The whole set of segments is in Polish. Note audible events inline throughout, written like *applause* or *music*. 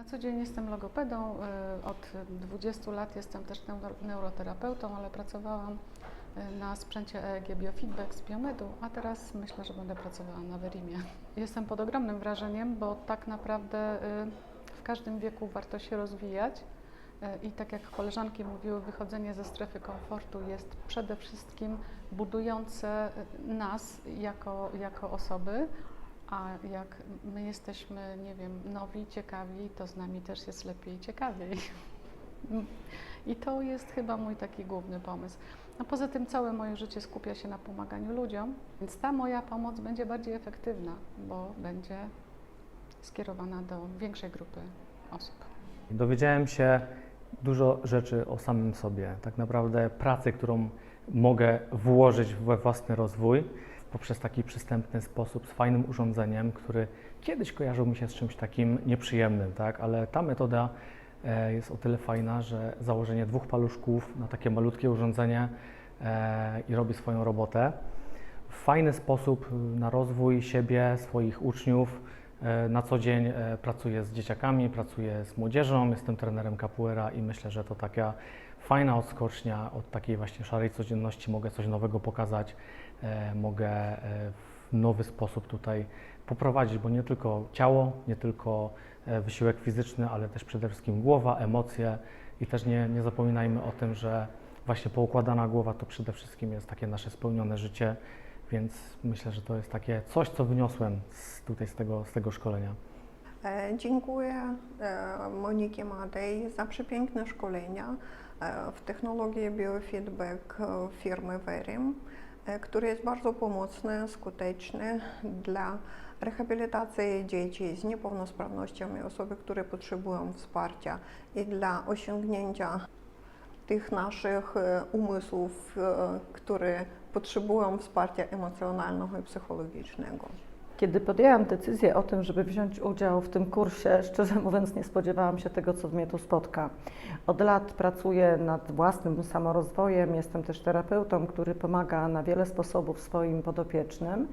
Na co dzień jestem logopedą. y, Od 20 lat jestem też neuro- neuroterapeutą, ale pracowałam y, na sprzęcie EEG Biofeedback z Biomedu, a teraz myślę, że będę pracowała na Verimie. *laughs* Jestem pod ogromnym wrażeniem, bo tak naprawdę y, w każdym wieku warto się rozwijać. I tak jak koleżanki mówiły, wychodzenie ze strefy komfortu jest przede wszystkim budujące nas jako, jako osoby, a jak my jesteśmy, nie wiem, nowi, ciekawi, to z nami też jest lepiej i ciekawiej. I to jest chyba mój taki główny pomysł. A poza tym całe moje życie skupia się na pomaganiu ludziom, więc ta moja pomoc będzie bardziej efektywna, bo będzie skierowana do większej grupy osób. Dowiedziałem się dużo rzeczy o samym sobie, tak naprawdę pracy, którą mogę włożyć we własny rozwój poprzez taki przystępny sposób z fajnym urządzeniem, który kiedyś kojarzył mi się z czymś takim nieprzyjemnym, tak? ale ta metoda e, jest o tyle fajna, że założenie dwóch paluszków na takie malutkie urządzenie e, i robi swoją robotę. W fajny sposób na rozwój siebie, swoich uczniów, Na co dzień e, pracuję z dzieciakami, pracuję z młodzieżą, jestem trenerem capoeira i myślę, że to taka fajna odskocznia od takiej właśnie szarej codzienności. Mogę coś nowego pokazać, e, mogę e, w nowy sposób tutaj poprowadzić, bo nie tylko ciało, nie tylko e, wysiłek fizyczny, ale też przede wszystkim głowa, emocje i też nie, nie zapominajmy o tym, że właśnie poukładana głowa to przede wszystkim jest takie nasze spełnione życie, więc myślę, że to jest takie coś, co wyniosłem z, tutaj z tego, z tego szkolenia. E, Dziękuję e, Monikie Matej za przepiękne szkolenia e, w technologii biofeedback firmy Verim, które jest bardzo pomocne, skuteczne dla rehabilitacji dzieci z niepełnosprawnościami, osoby, które potrzebują wsparcia i dla osiągnięcia tych naszych umysłów, które potrzebują wsparcia emocjonalnego i psychologicznego. Kiedy podjęłam decyzję o tym, żeby wziąć udział w tym kursie, szczerze mówiąc, nie spodziewałam się tego, co mnie tu spotka. Od lat pracuję nad własnym samorozwojem, jestem też terapeutą, który pomaga na wiele sposobów swoim podopiecznym.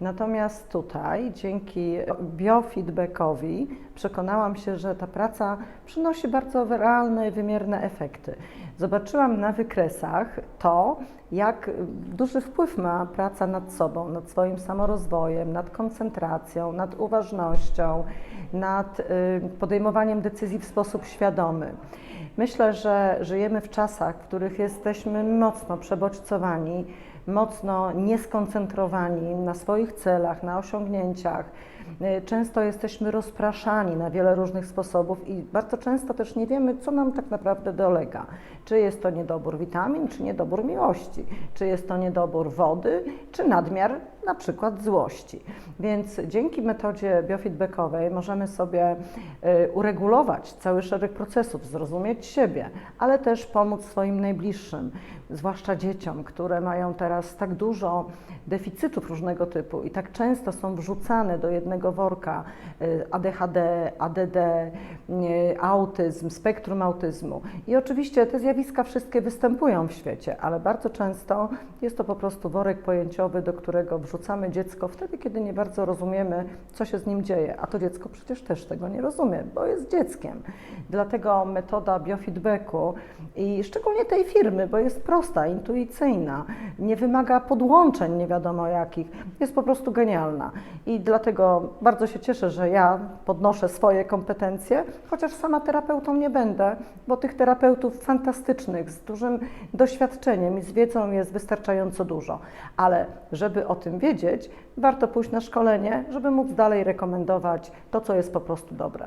Natomiast tutaj, dzięki biofeedbackowi, przekonałam się, że ta praca przynosi bardzo realne wymierne efekty. Zobaczyłam na wykresach to, jak duży wpływ ma praca nad sobą, nad swoim samorozwojem, nad koncentracją, nad uważnością, nad y, podejmowaniem decyzji w sposób świadomy. Myślę, że żyjemy w czasach, w których jesteśmy mocno przebodźcowani, mocno nieskoncentrowani na swoich celach, na osiągnięciach. Y, Często jesteśmy rozpraszani na wiele różnych sposobów i bardzo często też nie wiemy, co nam tak naprawdę dolega. Czy jest to niedobór witamin, czy niedobór miłości, czy jest to niedobór wody, czy nadmiar na przykład złości. Więc dzięki metodzie biofeedbackowej możemy sobie y, uregulować cały szereg procesów, zrozumieć siebie, ale też pomóc swoim najbliższym, zwłaszcza dzieciom, które mają teraz tak dużo deficytów różnego typu i tak często są wrzucane do jednego worka y, ADHD, ADD, y, autyzm, spektrum autyzmu. I oczywiście te zjawiska wszystkie występują w świecie, ale bardzo często jest to po prostu worek pojęciowy, do którego wrzucamy dziecko wtedy, kiedy nie bardzo rozumiemy, co się z nim dzieje. A to dziecko przecież też tego nie rozumie, bo jest dzieckiem. Dlatego metoda biofeedbacku i szczególnie tej firmy, bo jest prosta, intuicyjna, nie wymaga podłączeń nie wiadomo jakich, jest po prostu genialna. I dlatego bardzo się cieszę, że ja podnoszę swoje kompetencje, chociaż sama terapeutą nie będę, bo tych terapeutów fantastycznych, z dużym doświadczeniem i z wiedzą jest wystarczająco dużo. Ale żeby o tym wiedzieć, warto pójść na szkolenie, żeby móc dalej rekomendować to, co jest po prostu dobre.